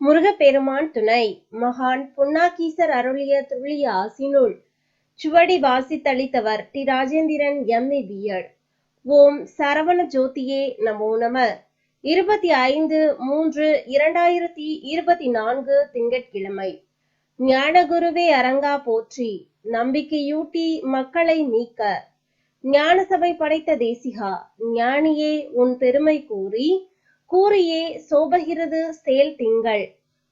முருகப்பெருமான் துணை. மகான் புன்னாகீசர் அருளிய துள்ளிய ஆசினுள் சுவடி வாசித்தளித்தவர் டி. ராஜேந்திரன் எம்ஏ பிஎட் ஓம் சரவண ஜோதியே நமோ நம. இருபத்தி ஐந்து மூன்று இரண்டாயிரத்தி இருபத்தி நான்கு திங்கட்கிழமை. ஞானகுருவே அரங்கா போற்றி. நம்பிக்கையூட்டி மக்களை மீட்க ஞானசபை படைத்த தேசிகா. ஞானியே உன் பெருமை கூறி கூறியே சோபகிறது செயல் திங்கள்.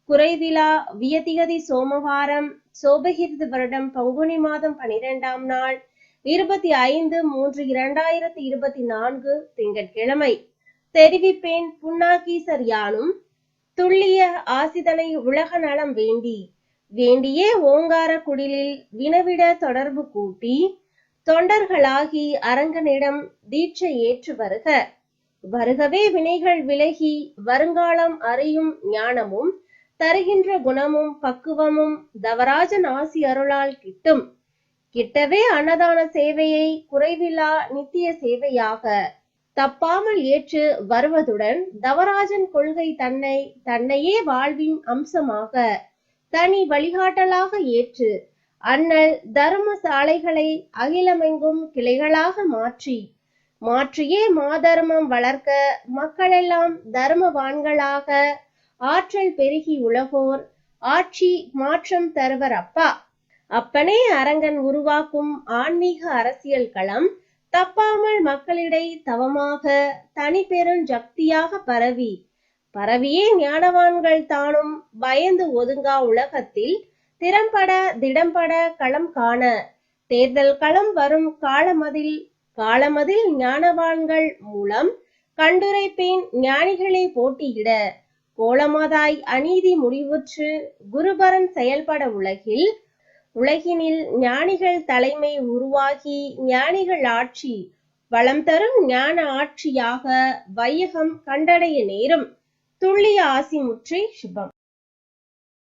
குறைவிலா வியதிகதி சோமவாரம் சோபகிறது வருடம் பங்குனி மாதம் பனிரெண்டாம் நாள் இருபத்தி ஐந்து மூன்று இரண்டாயிரத்தி இருபத்தி நான்கு திங்கட்கிழமை. தெரிவிப்பேன் புன்னாகீசர் யானும் துள்ளிய ஆசிதனை உலக நலம் வேண்டி வேண்டியே ஓங்கார குடிலில் வினவிட தொடர்பு கூட்டி தொண்டர்களாகி அரங்கனிடம் தீட்சை ஏற்று வருக. வருகவே வினைகள் விலகி வருங்காலம் அறியும் ஞானமும் தருகின்ற குணமும் பக்குவமும் தவராஜன் ஆசி அருளால் கிட்டும். கிட்டவே அன்னதான சேவையை குறைவில்லா நித்திய சேவையாக தப்பாமல் ஏற்று வருவதுடன் தவராஜன் கொள்கை தன்னை தன்னையே வாழ்வின் அம்சமாக தனி வழிகாட்டலாக ஏற்று அண்ணல் தர்ம சாலைகளை அகிலமெங்கும் கிளைகளாக மாற்றி மாற்றியே மாதர்மம் வளர்க்க மக்களெல்லாம் தர்மவான்களாக. ஆற்றல் பெருகி உலகோர் ஆட்சி மாற்றம் தருவர் அப்பா. அப்பனே அரங்கன் உருவாக்கும் ஆன்மீக அரசியல் களம் தப்பாமல் மக்களிடை தவமாக தனி பெருஞ்சக்தியாக பரவி. பரவியே ஞானவான்கள் தானும் பயந்து ஒதுங்கா உலகத்தில் திறம்பட திடம்பட களம் காண. தேர்தல் களம் வரும் காலமதில் காலமதில் ஞானவான்கள் மூலம் கண்டுரைப்பேன் ஞானிகளை போட்டியிட. கோலமாதாய் அநீதி முடிவுற்று குருபரன் செயல்பட உலகில் உலகினில் ஞானிகள் தலைமை உருவாகி ஞானிகள் ஆட்சி வளம் தரும் ஞான ஆட்சியாக வையகம் கண்டடைய நேரும். துள்ளிய ஆசி முற்றி சுபம்.